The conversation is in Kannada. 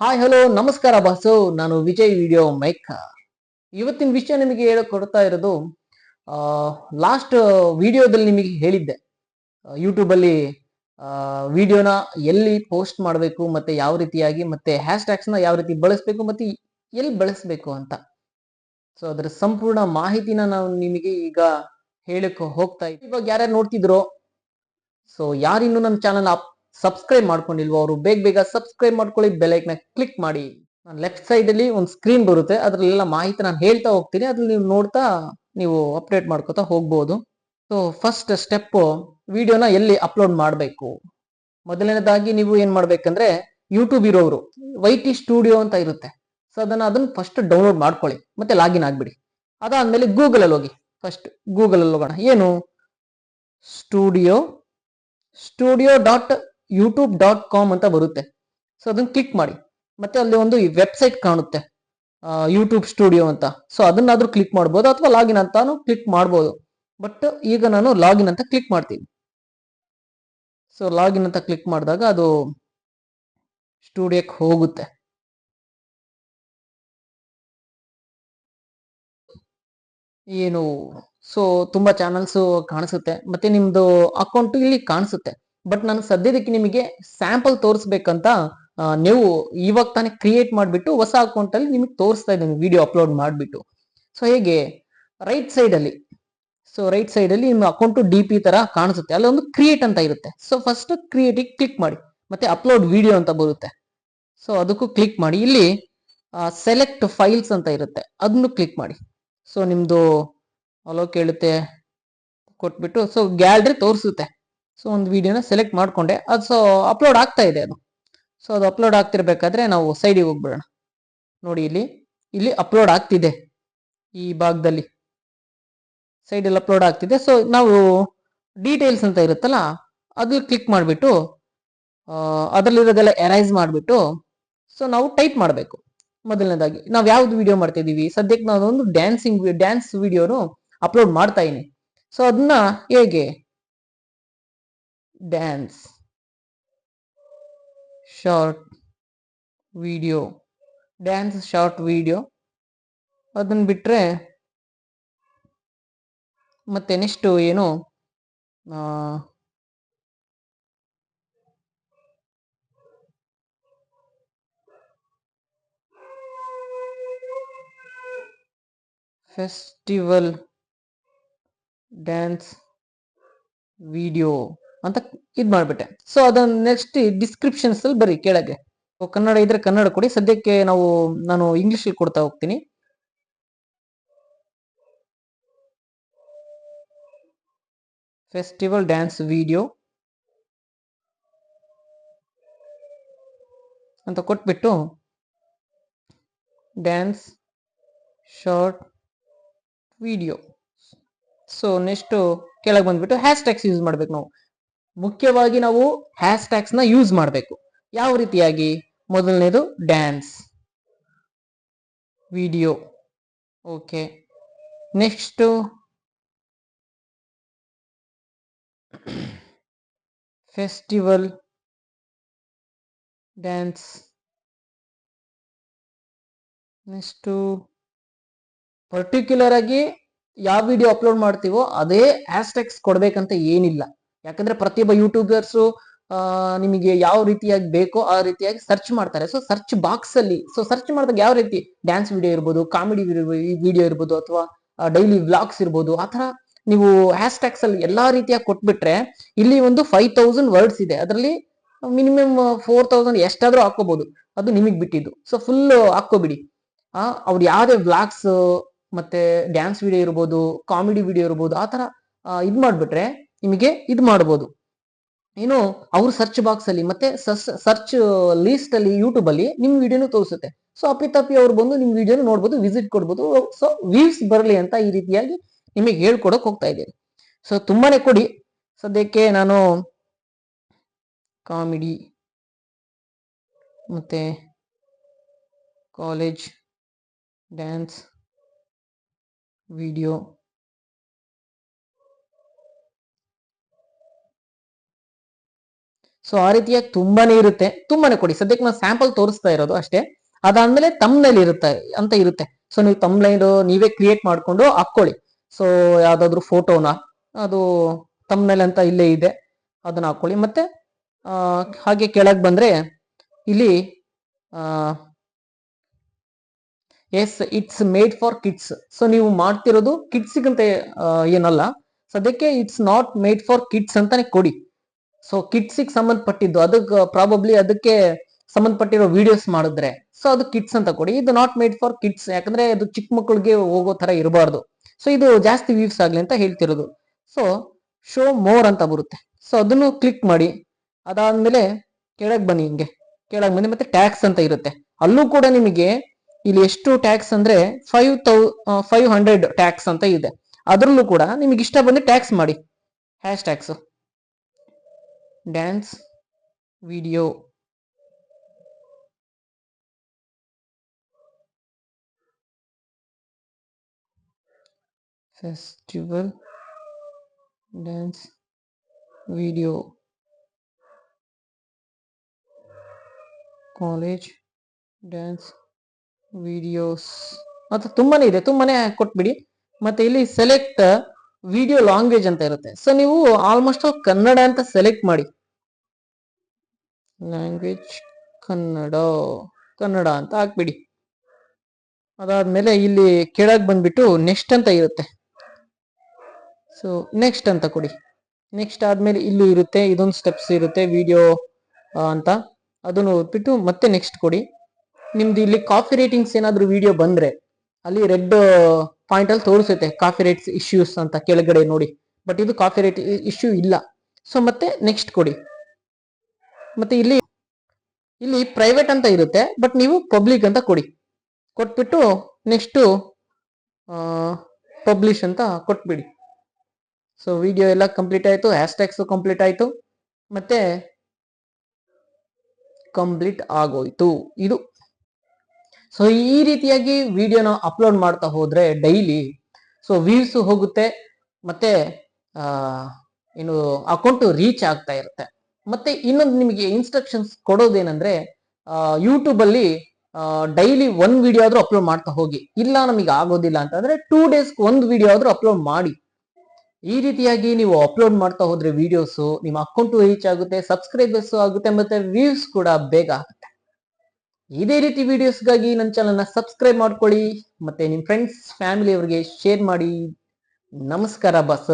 ಹಾಯ್ ಹಲೋ ನಮಸ್ಕಾರ ಬಾಸು. ನಾನು ವಿಜಯ್ ವಿಡಿಯೋ ಮೈಕ್ ಇವತ್ತಿನ ವಿಷಯ ನಿಮಗೆ ಕೊಡ್ತಾ ಇರೋದು ಲಾಸ್ಟ್ ವಿಡಿಯೋದಲ್ಲಿ ನಿಮಗೆ ಹೇಳಿದ್ದೆ. ಯೂಟ್ಯೂಬಲ್ಲಿ ವಿಡಿಯೋನ ಎಲ್ಲಿ ಪೋಸ್ಟ್ ಮಾಡಬೇಕು, ಮತ್ತೆ ಯಾವ ರೀತಿಯಾಗಿ, ಮತ್ತೆ ಹ್ಯಾಶ್ ಟ್ಯಾಗ್ಸ್ನ ಯಾವ ರೀತಿ ಬಳಸಬೇಕು, ಮತ್ತೆ ಎಲ್ಲಿ ಬಳಸಬೇಕು ಅಂತ. ಸೊ ಅದರ ಸಂಪೂರ್ಣ ಮಾಹಿತಿನ ನಾವು ನಿಮಗೆ ಈಗ ಹೇಳಕ್ಕೆ ಹೋಗ್ತಾ ಇದ್ದೀವಿ ಇವಾಗ ಯಾರ್ಯಾರು ನೋಡ್ತಿದ್ರು ಸೊ ಯಾರಿನ್ನೂ ನಮ್ಮ ಚಾನಲ್ ಸಬ್ಸ್ಕ್ರೈಬ್ ಮಾಡ್ಕೊಂಡಿಲ್ವೋ ಅವರು, ಬೇಗ ಬೇಗ ಸಬ್ಸ್ಕ್ರೈಬ್ ಮಾಡ್ಕೊಳ್ಳಿ ಬೆಲೈಕ್ನ ಕ್ಲಿಕ್ ಮಾಡಿ. ನಾನು ಲೆಫ್ಟ್ ಸೈಡ್ ಅಲ್ಲಿ ಒಂದು ಸ್ಕ್ರೀನ್ ಬರುತ್ತೆ, ಅದರಲ್ಲೆಲ್ಲ ಮಾಹಿತಿ ನಾನು ಹೇಳ್ತಾ ಹೋಗ್ತೀನಿ, ಅದ್ರಲ್ಲಿ ನೀವು ನೋಡ್ತಾ ನೀವು ಅಪ್ಡೇಟ್ ಮಾಡ್ಕೋತಾ ಹೋಗ್ಬೋದು. ಸೊ ಫಸ್ಟ್ ಸ್ಟೆಪ್ ವಿಡಿಯೋನ ಎಲ್ಲಿ ಅಪ್ಲೋಡ್ ಮಾಡಬೇಕು? ಮೊದಲನೇದಾಗಿ ನೀವು ಏನು ಮಾಡಬೇಕಂದ್ರೆ ಯೂಟ್ಯೂಬ್ ಇರೋರು ವೈಟಿ ಸ್ಟುಡಿಯೋ ಅಂತ ಇರುತ್ತೆ. ಸೊ ಅದನ್ನ ಅದನ್ನ ಫಸ್ಟ್ ಡೌನ್ಲೋಡ್ ಮಾಡ್ಕೊಳ್ಳಿ, ಮತ್ತೆ ಲಾಗಿನ್ ಆಗಿಬಿಡಿ. ಅದಾದಮೇಲೆ ಗೂಗಲಲ್ಲಿ ಹೋಗಿ ಫಸ್ಟ್ ಗೂಗಲಲ್ಲಿ ಹೋಗೋಣ ಏನು? Studio studio dot YouTube dot com ಅಂತ ಬರುತ್ತೆ. ಸೊ ಅದನ್ನ ಕ್ಲಿಕ್ ಮಾಡಿ. ಮತ್ತೆ ಅಲ್ಲಿ ಒಂದು ವೆಬ್ಸೈಟ್ ಕಾಣುತ್ತೆ. ಯೂಟ್ಯೂಬ್ ಸ್ಟುಡಿಯೋ ಅಂತ. ಸೊ ಅದನ್ನಾದ್ರೂ ಕ್ಲಿಕ್ ಮಾಡ್ಬೋದು ಅಥವಾ ಲಾಗಿನ್ ಅಂತಾನು ಕ್ಲಿಕ್ ಮಾಡ್ಬೋದು. ಬಟ್ ಈಗ ನಾನು ಲಾಗಿನ್ ಅಂತ ಕ್ಲಿಕ್ ಮಾಡ್ತೀನಿ. ಸೊ ಲಾಗಿನ್ ಅಂತ ಕ್ಲಿಕ್ ಮಾಡಿದಾಗ ಅದು ಸ್ಟುಡಿಯೋಕ್ಕೆ ಹೋಗುತ್ತೆ. ಏನು ಸೊ ತುಂಬಾ ಚಾನಲ್ಸ್ ಕಾಣಿಸುತ್ತೆ. ಮತ್ತೆ ನಿಮ್ದು ಅಕೌಂಟ್ ಇಲ್ಲಿ ಕಾಣಿಸುತ್ತೆ. ಬಟ್ ನಾನು ಸದ್ಯದಕ್ಕೆ ನಿಮಗೆ ಸ್ಯಾಂಪಲ್ ತೋರಿಸ್ಬೇಕಂತ ನೀವು ಇವಾಗ ತಾನೇ ಕ್ರಿಯೇಟ್ ಮಾಡಿಬಿಟ್ಟು ಹೊಸ ಅಕೌಂಟ್ ಅಲ್ಲಿ ನಿಮಗೆ ತೋರಿಸ್ತಾ ಇದ್ದೀನಿ ವಿಡಿಯೋ ಅಪ್ಲೋಡ್ ಮಾಡಿಬಿಟ್ಟು. ಸೊ ಹೇಗೆ? ರೈಟ್ ಸೈಡ್ ಅಲ್ಲಿ. ಸೊ ರೈಟ್ ಸೈಡ್ ಅಲ್ಲಿ ನಿಮ್ಮ ಅಕೌಂಟ್ ಡಿ ಪಿ ತರ ಕಾಣಿಸುತ್ತೆ. ಅಲ್ಲಿ ಒಂದು ಕ್ರಿಯೇಟ್ ಅಂತ ಇರುತ್ತೆ. ಸೊ ಫಸ್ಟ್ ಕ್ರಿಯೇಟಿಗೆ ಕ್ಲಿಕ್ ಮಾಡಿ. ಮತ್ತೆ ಅಪ್ಲೋಡ್ ವಿಡಿಯೋ ಅಂತ ಬರುತ್ತೆ. ಸೊ ಅದಕ್ಕೂ ಕ್ಲಿಕ್ ಮಾಡಿ. ಇಲ್ಲಿ ಸೆಲೆಕ್ಟ್ ಫೈಲ್ಸ್ ಅಂತ ಇರುತ್ತೆ. ಅದನ್ನು ಕ್ಲಿಕ್ ಮಾಡಿ. ಸೊ ನಿಮ್ಮದು ಅಲೋ ಕೇಳುತ್ತೆ. ಕೊಟ್ಬಿಟ್ಟು ಸೊ ಗ್ಯಾಲರಿ ತೋರಿಸುತ್ತೆ. ಸೊ ಒಂದು ವಿಡಿಯೋನ ಸೆಲೆಕ್ಟ್ ಮಾಡಿಕೊಂಡೆ. ಅದು ಸೊ ಅಪ್ಲೋಡ್ ಆಗ್ತಾ ಇದೆ ಅದು. ಸೊ ಅದು ಅಪ್ಲೋಡ್ ಆಗ್ತಿರ್ಬೇಕಾದ್ರೆ ನಾವು ಸೈಡಿಗೆ ಹೋಗ್ಬಿಡೋಣ. ನೋಡಿ ಇಲ್ಲಿ ಇಲ್ಲಿ ಅಪ್ಲೋಡ್ ಆಗ್ತಿದೆ ಈ ಭಾಗದಲ್ಲಿ. ಸೈಡಲ್ಲಿ ಅಪ್ಲೋಡ್ ಆಗ್ತಿದೆ. ಸೊ ನಾವು ಡೀಟೇಲ್ಸ್ ಅಂತ ಇರುತ್ತಲ್ಲ, ಅದು ಕ್ಲಿಕ್ ಮಾಡಿಬಿಟ್ಟು ಅದರಲ್ಲಿರೋದೆಲ್ಲ ಎರೈಸ್ ಮಾಡಿಬಿಟ್ಟು ಸೊ ನಾವು ಟೈಪ್ ಮಾಡಬೇಕು. ಮೊದಲನೇದಾಗಿ, ನಾವು ಯಾವ್ದು ವಿಡಿಯೋ ಮಾಡ್ತಿದ್ದೀವಿ? ಸದ್ಯಕ್ಕೆ ನಾನು ಒಂದು ಡ್ಯಾನ್ಸಿಂಗ್ ಡ್ಯಾನ್ಸ್ ವಿಡಿಯೋನು ಅಪ್ಲೋಡ್ ಮಾಡ್ತಾ ಇದ್ದೀನಿ. ಸೊ ಅದನ್ನ ಹೇಗೆ dance short video dance short video ಅದನ್ನ ಬಿಟ್ರೆ ಮತ್ತೆ ನೆಕ್ಸ್ಟ್ ಏನು ಆ, ಫೆಸ್ಟಿವಲ್ ಡ್ಯಾನ್ಸ್ ವಿಡಿಯೋ ಅಂತ ಇದು ಮಾಡ್ಬಿಟ್ಟೆ. ಸೊ ಅದನ್ನ ನೆಕ್ಸ್ಟ್ ಡಿಸ್ಕ್ರಿಪ್ಷನ್ಸ್ ಅಲ್ಲಿ ಬರೀ ಕೆಳಗೆ. ಕನ್ನಡ ಇದ್ರೆ ಕನ್ನಡ ಕೊಡಿ. ಸದ್ಯಕ್ಕೆ ನಾವು, ನಾನು ಇಂಗ್ಲಿಷ್ ಕೊಡ್ತಾ ಹೋಗ್ತೀನಿ. ಫೆಸ್ಟಿವಲ್ ಡ್ಯಾನ್ಸ್ ವಿಡಿಯೋ ಅಂತ ಕೊಟ್ಬಿಟ್ಟು dance short video so next ಕೆಳಗೆ ಬಂದ್ಬಿಟ್ಟು ಹ್ಯಾಶ್ ಟ್ಯಾಕ್ಸ್ ಯೂಸ್ ಮಾಡ್ಬೇಕು ನಾವು. ಮುಖ್ಯವಾಗಿ ನಾವು ಹ್ಯಾಶ್ ಟ್ಯಾಗ್ಸ್ನ ಯೂಸ್ ಮಾಡಬೇಕು. ಯಾವ ರೀತಿಯಾಗಿ? ಮೊದಲನೇದು dance video okay next festival dance next particular ಆಗಿ ಯಾವ ವಿಡಿಯೋ ಅಪ್ಲೋಡ್ ಮಾಡ್ತೀವೋ ಅದೇ ಹ್ಯಾಶ್ಟ್ಯಾಗ್ಸ್ ಕೊಡಬೇಕಂತ ಏನಿಲ್ಲ. ಯಾಕಂದ್ರೆ ಪ್ರತಿಯೊಬ್ಬ ಯೂಟ್ಯೂಬರ್ಸು ನಿಮಗೆ ಯಾವ ರೀತಿಯಾಗಿ ಬೇಕೋ ಆ ರೀತಿಯಾಗಿ ಸರ್ಚ್ ಮಾಡ್ತಾರೆ. ಸೊ ಸರ್ಚ್ ಬಾಕ್ಸ್ ಅಲ್ಲಿ ಸೊ ಸರ್ಚ್ ಮಾಡಿದಾಗ ಯಾವ ರೀತಿ ಡ್ಯಾನ್ಸ್ ವಿಡಿಯೋ ಇರ್ಬೋದು ಕಾಮಿಡಿ ವಿಡಿಯೋ ಇರ್ಬೋದು ಅಥವಾ ಡೈಲಿ ವ್ಲಾಗ್ಸ್ ಇರ್ಬೋದು, ಆ ತರ ನೀವು ಹ್ಯಾಶ್ಟ್ಯಾಗ್ಸ್ ಅಲ್ಲಿ ಎಲ್ಲಾ ರೀತಿಯಾಗಿ ಕೊಟ್ಬಿಟ್ರೆ ಇಲ್ಲಿ ಒಂದು ಫೈವ್ ತೌಸಂಡ್ ವರ್ಡ್ಸ್ ಇದೆ. ಅದರಲ್ಲಿ ಮಿನಿಮಮ್ ಫೋರ್ ತೌಸಂಡ್ ಎಷ್ಟಾದ್ರೂ ಹಾಕೋಬಹುದು ಅದು ನಿಮಗೆ ಬಿಟ್ಟಿದ್ದು. ಸೊ ಫುಲ್ ಹಾಕೋಬಿಡಿ ಆ, ಅವ್ರು ಯಾವ್ದೇ ವ್ಲಾಗ್ಸ್ ಮತ್ತೆ ಡ್ಯಾನ್ಸ್ ವಿಡಿಯೋ ಇರ್ಬೋದು ಕಾಮಿಡಿ ವಿಡಿಯೋ ಇರ್ಬೋದು, ಆ ತರ ಇದು ಮಾಡ್ಬಿಟ್ರೆ ನಿಮಗೆ ಇದು ಮಾಡ್ಬೋದು. ಏನು ಅವ್ರ ಸರ್ಚ್ ಬಾಕ್ಸ್ ಅಲ್ಲಿ ಮತ್ತೆ ಸರ್ಚ್ ಲೀಸ್ಟ್ ಅಲ್ಲಿ ಯೂಟ್ಯೂಬ್ ಅಲ್ಲಿ ನಿಮ್ ವಿಡಿಯೋನು ತೋರಿಸುತ್ತೆ. ಸೊ ಅಪ್ಪಿತಪ್ಪಿ ಅವ್ರು ಬಂದು ನಿಮ್ ವಿಡಿಯೋನ ನೋಡ್ಬೋದು ವಿಸಿಟ್ ಕೊಡ್ಬೋದು. ಸೊ ವೀವ್ಸ್ ಬರಲಿ ಅಂತ ಈ ರೀತಿಯಾಗಿ ನಿಮಗೆ ಹೇಳ್ಕೊಡಕ್ ಹೋಗ್ತಾ ಇದ್ದೀನಿ ಸೊ ತುಂಬಾನೇ ಕೊಡಿ. ಸದ್ಯಕ್ಕೆ ನಾನು ಕಾಮಿಡಿ ಮತ್ತೆ ಕಾಲೇಜ್ ಡ್ಯಾನ್ಸ್ ವಿಡಿಯೋ ಸೊ ಆ ರೀತಿಯಾಗಿ ತುಂಬಾನೇ ಇರುತ್ತೆ. ತುಂಬಾನೇ ಕೊಡಿ. ಸದ್ಯಕ್ಕೆ ನಾನು ಸ್ಯಾಂಪಲ್ ತೋರಿಸ್ತಾ ಇರೋದು ಅಷ್ಟೇ. ಅದಾದ್ಮೇಲೆ ತಮ್ನಲ್ಲಿ ಇರುತ್ತೆ ಅಂತ ಇರುತ್ತೆ. ಸೊ ನೀವು ತಮ್ಲೈನ್ ನೀವೇ ಕ್ರಿಯೇಟ್ ಮಾಡ್ಕೊಂಡು ಹಾಕೊಳ್ಳಿ ಸೊ ಯಾವ್ದಾದ್ರು ಫೋಟೋನ ಅದು ತಮ್ನಲ್ಲಿ ಅಂತ ಇಲ್ಲೇ ಇದೆ. ಅದನ್ನ ಹಾಕೊಳ್ಳಿ ಮತ್ತೆ ಹಾಗೆ ಕೆಳಗೆ ಬಂದ್ರೆ ಇಲ್ಲಿ yes it's made for kids so ನೀವು ಮಾಡ್ತಿರೋದು ಕಿಡ್ಸಿಗಂತ ಏನಲ್ಲ. ಸದ್ಯಕ್ಕೆ it's not made for kids ಅಂತಾನೆ ಕೊಡಿ. ಸೊ ಕಿಡ್ಸಿಗೆ ಸಂಬಂಧಪಟ್ಟಿದ್ದು, ಅದಕ್ಕೆ ಪ್ರಾಬಬ್ಲಿ ಅದಕ್ಕೆ ಸಂಬಂಧಪಟ್ಟಿರೋ ವಿಡಿಯೋಸ್ ಮಾಡಿದ್ರೆ ಸೊ ಅದು ಕಿಡ್ಸ್ ಅಂತ ಕೊಡಿ. ಇದು ನಾಟ್ ಮೇಡ್ ಫಾರ್ ಕಿಡ್ಸ್ ಯಾಕಂದ್ರೆ ಇದು ಚಿಕ್ಕ ಮಕ್ಕಳಿಗೆ ಹೋಗೋ ತರ ಇರಬಾರ್ದು. ಸೊ ಇದು ಜಾಸ್ತಿ ವ್ಯೂಸ್ ಆಗ್ಲಿ ಅಂತ ಹೇಳ್ತಿರೋದು. ಸೊ ಶೋ ಮೋರ್ ಅಂತ ಬರುತ್ತೆ. ಸೊ ಅದನ್ನು ಕ್ಲಿಕ್ ಮಾಡಿ, ಅದಾದ್ಮೇಲೆ ಕೆಳಗೆ ಬನ್ನಿ ಹಿಂಗೆ. ಕೆಳಗೆ ಬನ್ನಿ ಮತ್ತೆ ಟ್ಯಾಕ್ಸ್ ಅಂತ ಇರುತ್ತೆ. ಅಲ್ಲೂ ಕೂಡ ನಿಮಗೆ ಇಲ್ಲಿ ಎಷ್ಟು ಟ್ಯಾಕ್ಸ್ ಅಂದ್ರೆ ಫೈವ್ ತೌ ಫೈವ್ ಹಂಡ್ರೆಡ್ ಟ್ಯಾಕ್ಸ್ ಅಂತ ಇದೆ. ಅದರಲ್ಲೂ ಕೂಡ ನಿಮಗೆ ಇಷ್ಟ ಬಂದು ಟ್ಯಾಕ್ಸ್ ಮಾಡಿ. Hash tags dance video festival dance video college dance videos ಮತ್ತು ತುಂಬಾ ಇದೆ. ತುಂಬಾನೇ ಕೊಟ್ಬಿಡಿ. ಮತ್ತು ಇಲ್ಲಿ ಸೆಲೆಕ್ಟ್ ವಿಡಿಯೋ ಲ್ಯಾಂಗ್ವೇಜ್ ಅಂತ ಇರುತ್ತೆ. ಸೊ ನೀವು ಆಲ್ಮೋಸ್ಟ್ ಕನ್ನಡ ಅಂತ ಸೆಲೆಕ್ಟ್ ಮಾಡಿ. ಲ್ಯಾಂಗ್ವೇಜ್ ಕನ್ನಡ ಕನ್ನಡ ಅಂತ ಹಾಕ್ಬಿಡಿ. ಅದಾದ್ಮೇಲೆ ಇಲ್ಲಿ ಕೆಳಗೆ ಬಂದ್ಬಿಟ್ಟು ನೆಕ್ಸ್ಟ್ ಅಂತ ಇರುತ್ತೆ. ಸೊ ನೆಕ್ಸ್ಟ್ ಅಂತ ಕೊಡಿ. ನೆಕ್ಸ್ಟ್ ಆದ್ಮೇಲೆ ಇಲ್ಲೂ ಇರುತ್ತೆ, ಇದೊಂದು ಸ್ಟೆಪ್ಸ್ ಇರುತ್ತೆ ವಿಡಿಯೋ ಅಂತ. ಅದನ್ನು ಓದ್ಬಿಟ್ಟು ಮತ್ತೆ ನೆಕ್ಸ್ಟ್ ಕೊಡಿ. ನಿಮ್ದು ಇಲ್ಲಿ ಕಾಫಿ ರೇಟಿಂಗ್ಸ್ ಏನಾದರೂ ವಿಡಿಯೋ ಬಂದ್ರೆ, ಅಲ್ಲಿ ರೆಡ್ ಪಾಯಿಂಟ್ ಅಲ್ಲಿ ತೋರಿಸುತ್ತೆ ಕಾಫಿ ರೇಟ್ಸ್ ಇಶ್ಯೂಸ್ ಅಂತ ಕೆಳಗಡೆ ನೋಡಿ. ಬಟ್ ಇದು ಕಾಫಿ ರೇಟ್ ಇಶ್ಯೂ ಇಲ್ಲ. ಸೊ ಮತ್ತೆ ನೆಕ್ಸ್ಟ್ ಕೊಡಿ. ಮತ್ತೆ ಇಲ್ಲಿ ಇಲ್ಲಿ ಪ್ರೈವೇಟ್ ಅಂತ ಇರುತ್ತೆ ಬಟ್ ನೀವು ಪಬ್ಲಿಕ್ ಅಂತ ಕೊಡಿ. ಕೊಟ್ಬಿಟ್ಟು ನೆಕ್ಸ್ಟು ಪಬ್ಲಿಷ್ ಅಂತ ಕೊಟ್ಬಿಡಿ. ಸೊ ವಿಡಿಯೋ ಎಲ್ಲ ಕಂಪ್ಲೀಟ್ ಆಯಿತು ಹ್ಯಾಶ್ಟ್ಯಾಗ್ಸ್ ಕಂಪ್ಲೀಟ್ ಆಯಿತು. ಮತ್ತೆ ಕಂಪ್ಲೀಟ್ ಆಗೋಯ್ತು. ಇದು ಸೊ ಈ ರೀತಿಯಾಗಿ ವಿಡಿಯೋನ ಅಪ್ಲೋಡ್ ಮಾಡ್ತಾ ಹೋದ್ರೆ ಡೈಲಿ ಸೊ ವ್ಯೂಸ್ ಹೋಗುತ್ತೆ, ಮತ್ತೆ ಏನು ಅಕೌಂಟ್ ರೀಚ್ ಆಗ್ತಾ ಇರುತ್ತೆ. ಮತ್ತೆ ಇನ್ನೊಂದು ನಿಮಗೆ ಇನ್ಸ್ಟ್ರಕ್ಷನ್ಸ್ ಕೊಡೋದೇನಂದ್ರೆ ಯೂಟ್ಯೂಬ್ ಅಲ್ಲಿ ಡೈಲಿ ಒಂದು ವಿಡಿಯೋ ಆದ್ರೂ ಅಪ್ಲೋಡ್ ಮಾಡ್ತಾ ಹೋಗಿ. ಇಲ್ಲ ನಮಗೆ ಆಗೋದಿಲ್ಲ ಅಂತಂದ್ರೆ ಟೂ ಡೇಸ್ ಒಂದು ವಿಡಿಯೋ ಆದ್ರೂ ಅಪ್ಲೋಡ್ ಮಾಡಿ. ಈ ರೀತಿಯಾಗಿ ನೀವು ಅಪ್ಲೋಡ್ ಮಾಡ್ತಾ ಹೋದ್ರೆ ವಿಡಿಯೋಸ್ ನಿಮ್ಮ ಅಕೌಂಟ್ ರೀಚ್ ಆಗುತ್ತೆ ಸಬ್ಸ್ಕ್ರೈಬರ್ಸ್ ಆಗುತ್ತೆ, ಮತ್ತೆ ವ್ಯೂಸ್ ಕೂಡ ಬೇಗ ಆಗುತ್ತೆ. ಇದೇ ರೀತಿ ವಿಡಿಯೋಸ್ಗಾಗಿ ನನ್ನ ಚಾನಲ್ನ ಸಬ್ಸ್ಕ್ರೈಬ್ ಮಾಡ್ಕೊಳ್ಳಿ. ಮತ್ತೆ ನಿಮ್ಮ ಫ್ರೆಂಡ್ಸ್ ಫ್ಯಾಮಿಲಿ ಅವರಿಗೆ ಶೇರ್ ಮಾಡಿ. ನಮಸ್ಕಾರ ಬಸ್